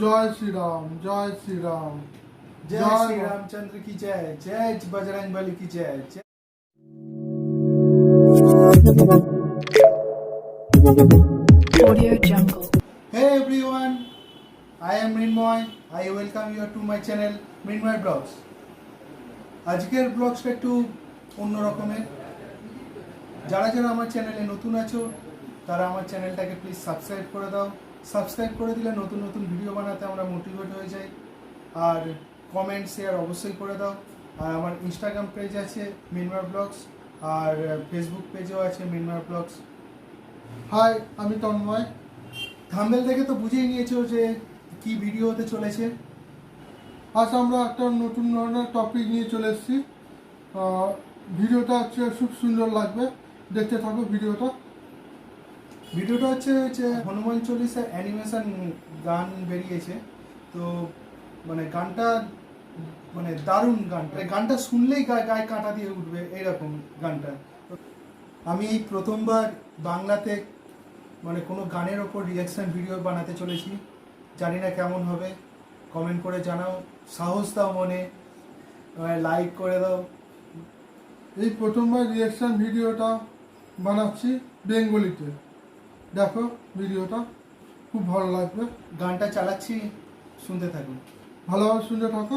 জয় শ্রীরাম জয় শ্রীরাম জয় শ্রীরামচন্দ্র কি জয় জয় বজরং বলি কি জয় Audio Jungle. Hey everyone, I am Mrinmoy. I welcome you to my channel Mrinmoy Blogs. আজকের ব্লগসটা একটু অন্য রকমের যারা যারা আমার চ্যানেলে নতুন আছো তারা আমার চ্যানেলটাকে প্লিজ সাবস্ক্রাইব করে দাও সাবস্ক্রাইব করে দিলে নতুন নতুন ভিডিও বানাতে আমরা মোটিভেট হয়ে যাই। আর কমেন্ট শেয়ার অবশ্যই করে দাও। আর আমার ইনস্টাগ্রাম পেজ আছে মিনমার ব্লগস আর ফেসবুক পেজও আছে মিনমার ব্লগস হাই আমি তন্ময়। থাম্বেল দেখে তো বুঝেই নিয়েছো যে কি ভিডিও হতে চলেছে। আজ আমরা একটা নতুন ধরনের টপিক নিয়ে চলে এসেছি। ভিডিওটা হচ্ছে খুব সুন্দর লাগবে। দেখতে থাকো ভিডিওটা। ভিডিওটা হচ্ছে যে হনুমান চল্লিশা অ্যানিমেশন গান বেরিয়েছে। তো মানে গানটা মানে দারুণ গান মানে গানটা শুনলেই গায়ে গায়ে কাঁটা দিয়ে উঠবে এইরকম গানটা। আমি প্রথমবার বাংলাতে মানে কোনো গানের ওপর রিয়াকশন ভিডিও বানাতে চলেছি। জানি না কেমন হবে। কমেন্ট করে জানাও। সাহস দাও মনে। লাইক করে দাও। এই প্রথমবার রিয়াকশন ভিডিওটা বানাচ্ছি বেঙ্গলিতে। দেখো ভিডিওটা খুব ভালো লাগবে। গানটা চালাচ্ছি শুনতে থাকুন। ভালোভাবে শুনতে থাকো।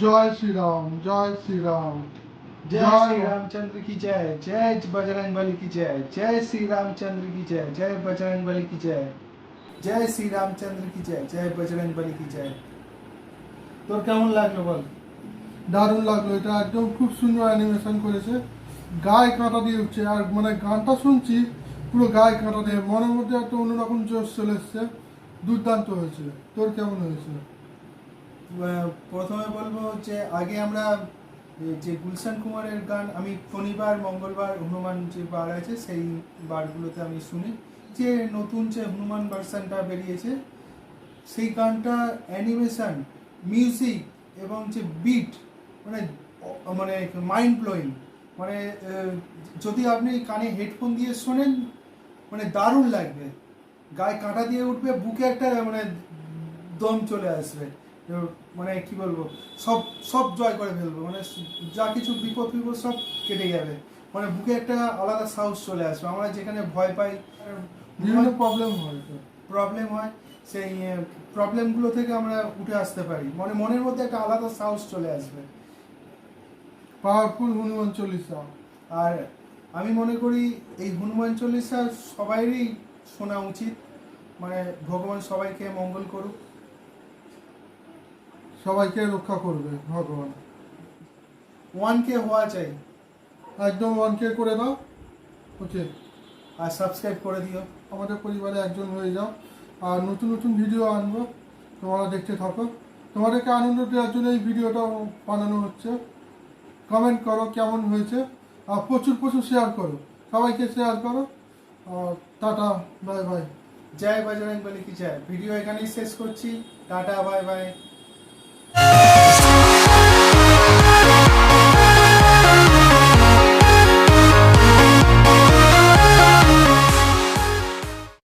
জয় শ্রীরাম জয় শ্রীরাম জয় শ্রী রামচন্দ্র কি জয়? জয় বজরং বলি কি জয়? জয় শ্রী রামচন্দ্র কি জয়? জয় বজরং বলি কি জয়? জয় শ্রী রামচন্দ্র কি জয়? জয় বজরং বলি কি জয়? তোর কেমন লাগল বল? দারুণ লাগল এটা একদম খুব সুন্দর অ্যানিমেশন করেছে। গায়ে কাঁটা দিয়ে উঠছে আর মানে গানটা শুনছি পুরো গায়ে কাঁটা দিয়ে মনের মধ্যে একটা অন্যরকম জোশ চলে এসছে দুর্দান্ত হয়েছে। তোর কেমন হয়েছে? প্রথমে বলব যে আগে আমরা যে গুলশান কুমারের গান, আমি শনিবার, মঙ্গলবার হনুমান যে বার আছে, সেই বারগুলোতে আমি শুনি। যে নতুন যে হনুমান ভার্সানটা বেরিয়েছে, সেই গানটা অ্যানিমেশন, মিউজিক এবং যে বিট মানে মানে মাইন্ড ব্লোয়িং মানে যদি আপনি কানে হেডফোন দিয়ে শোনেন মানে দারুণ লাগবে। গায়ে কাঁটা দিয়ে উঠবে, বুকে একটা মানে দম চলে আসবে। মানে কি বলব সব সব জয় করে ফেলব মানে যা কিছু বিপদ বিপদ সব কেটে যাবে। মানে বুকে একটা আলাদা সাহস চলে আসবে। আমরা যেখানে ভয় পাই বিভিন্ন প্রবলেম হয় প্রবলেম হয় সেই প্রবলেমগুলো থেকে আমরা উঠে আসতে পারি। মানে মনের মধ্যে একটা আলাদা সাহস চলে আসবে। পাওয়ারফুল হনুমান চল্লিশা। আর আমি মনে করি এই হনুমান চল্লিশা সবাইরই শোনা উচিত। মানে ভগবান সবাইকে মঙ্গল করুক। সবাইকে রক্ষা করবে ভগবান। ওয়ানকে হওয়া চাই। একদম ওয়ান কে করে দাও। ওকে। আর সাবস্ক্রাইব করে দিও। আমাদের পরিবারে একজন হয়ে যাও। আর নতুন নতুন ভিডিও আনব। তোমরা দেখতে থাকো। তোমাদেরকে আনন্দ দেওয়ার জন্য এই ভিডিওটা বানানো হচ্ছে। কমেন্ট করো কেমন হয়েছে। আর প্রচুর প্রচুর শেয়ার করো। সবাইকে শেয়ার করো। আর টাটা বাই বাই জয় বজরং বলি কি জয়? ভিডিও এখানেই শেষ করছি। Tata bye by